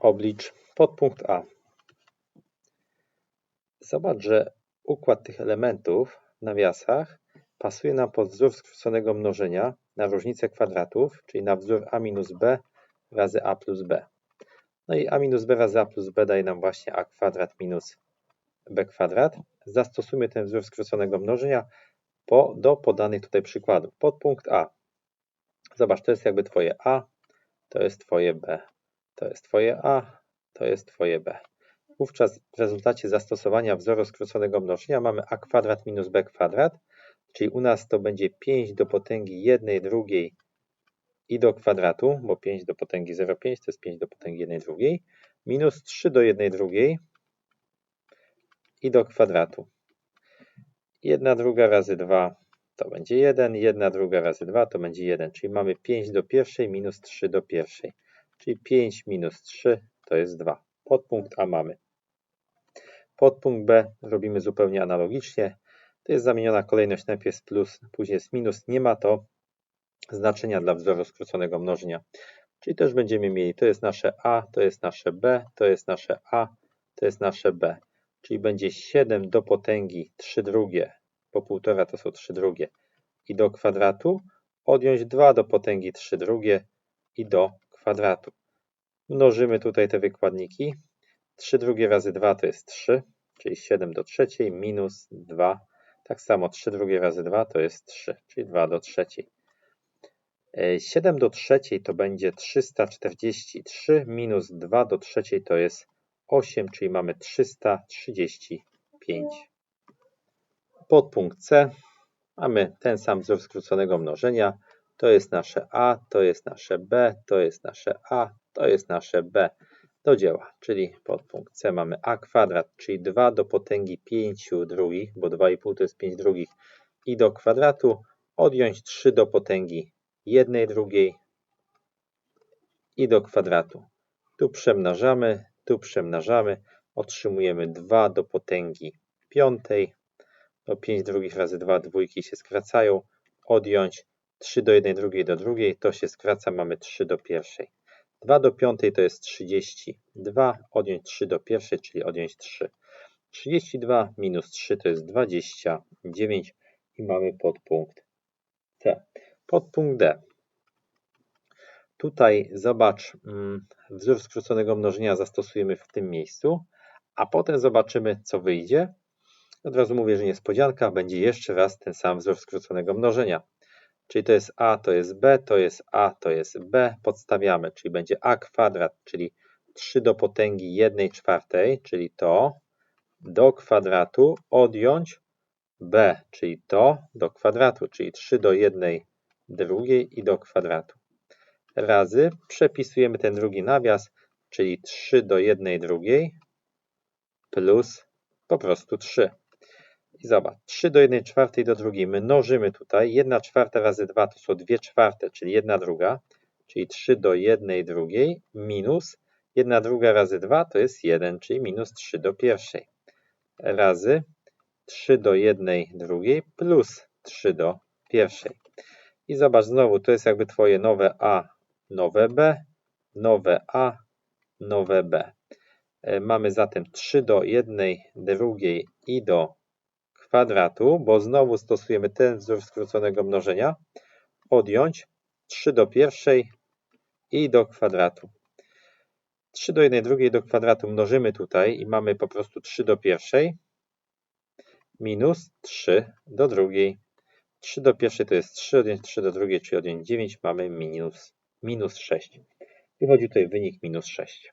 Oblicz podpunkt A. Zobacz, że układ tych elementów w nawiasach pasuje nam pod wzór skróconego mnożenia na różnicę kwadratów, czyli na wzór a minus b razy a plus b. No i a minus b razy a plus b daje nam właśnie a kwadrat minus b kwadrat. Zastosujmy ten wzór skróconego mnożenia po, do podanych tutaj przykładów. Podpunkt A. Zobacz, to jest jakby Twoje A, to jest Twoje B, to jest Twoje A, to jest Twoje B. Wówczas w rezultacie zastosowania wzoru skróconego mnożenia mamy a kwadrat minus b kwadrat, czyli u nas to będzie 5 do potęgi 1 drugiej i do kwadratu, bo 5 do potęgi 0,5 to jest 5 do potęgi 1 drugiej, minus 3 do 1 drugiej i do kwadratu. 1 druga razy 2 to będzie 1, 1 druga razy 2 to będzie 1, czyli mamy 5 do pierwszej minus 3 do pierwszej, czyli 5 minus 3 to jest 2. Podpunkt A mamy. Podpunkt B robimy zupełnie analogicznie. To jest zamieniona kolejność, najpierw jest plus, później jest minus. Nie ma to znaczenia dla wzoru skróconego mnożenia. Czyli też będziemy mieli, to jest nasze A, to jest nasze B, to jest nasze A, to jest nasze B. Czyli będzie 7 do potęgi 3 drugie, po 1,5 to są 3 drugie i do kwadratu, odjąć 2 do potęgi 3 drugie i do kwadratu. Mnożymy tutaj te wykładniki. 3 drugie razy 2 to jest 3, czyli 7 do trzeciej minus 2. Tak samo 3 drugie razy 2 to jest 3, czyli 2 do trzeciej. 7 do trzeciej to będzie 343 minus 2 do trzeciej to jest 8, czyli mamy 335. Podpunkt C mamy ten sam wzór skróconego mnożenia. To jest nasze A, to jest nasze B, to jest nasze A, to jest nasze B do dzieła, czyli podpunkt C mamy a kwadrat, czyli 2 do potęgi 5 drugich, bo 2,5 to jest 5 drugich i do kwadratu odjąć 3 do potęgi 1 drugiej i do kwadratu. Tu przemnażamy, tu przemnażamy, otrzymujemy 2 do potęgi 5, do 5 drugich razy 2 dwójki się skracają, odjąć 3 do 1 drugiej do drugiej, to się skraca, mamy 3 do pierwszej. 2 do 5 to jest 32, odjąć 3 do pierwszej, czyli odjąć 3. 32 minus 3 to jest 29 i mamy podpunkt C. Podpunkt D. Tutaj zobacz, mm, wzór skróconego mnożenia zastosujemy w tym miejscu, a potem zobaczymy, co wyjdzie. Od razu mówię, że niespodzianka, będzie jeszcze raz ten sam wzór skróconego mnożenia. Czyli to jest a, to jest b, to jest a, to jest b. Podstawiamy, czyli będzie a kwadrat, czyli 3 do potęgi 1 czwartej, czyli to, do kwadratu odjąć b, czyli to do kwadratu, czyli 3 do 1 drugiej i do kwadratu. Razy przepisujemy ten drugi nawias, czyli 3 do 1 drugiej plus po prostu 3. I zobacz, 3 do 1 czwartej do drugiej mnożymy tutaj. 1 czwarta razy 2 to są 2 czwarte, czyli 1 druga, czyli 3 do 1 drugiej minus 1 druga razy 2 to jest 1, czyli minus 3 do pierwszej. Razy 3 do 1 drugiej plus 3 do pierwszej. I zobacz znowu, to jest jakby Twoje nowe A, nowe B, nowe A, nowe B. E, mamy zatem 3 do 1 drugiej i do kwadratu, bo znowu stosujemy ten wzór skróconego mnożenia, odjąć 3 do pierwszej i do kwadratu. 3 do 1 drugiej do kwadratu mnożymy tutaj i mamy po prostu 3 do pierwszej minus 3 do drugiej. 3 do pierwszej to jest 3, odjąć 3 do drugiej, czyli odjąć 9, mamy minus, minus 6. Wychodzi tutaj wynik minus 6.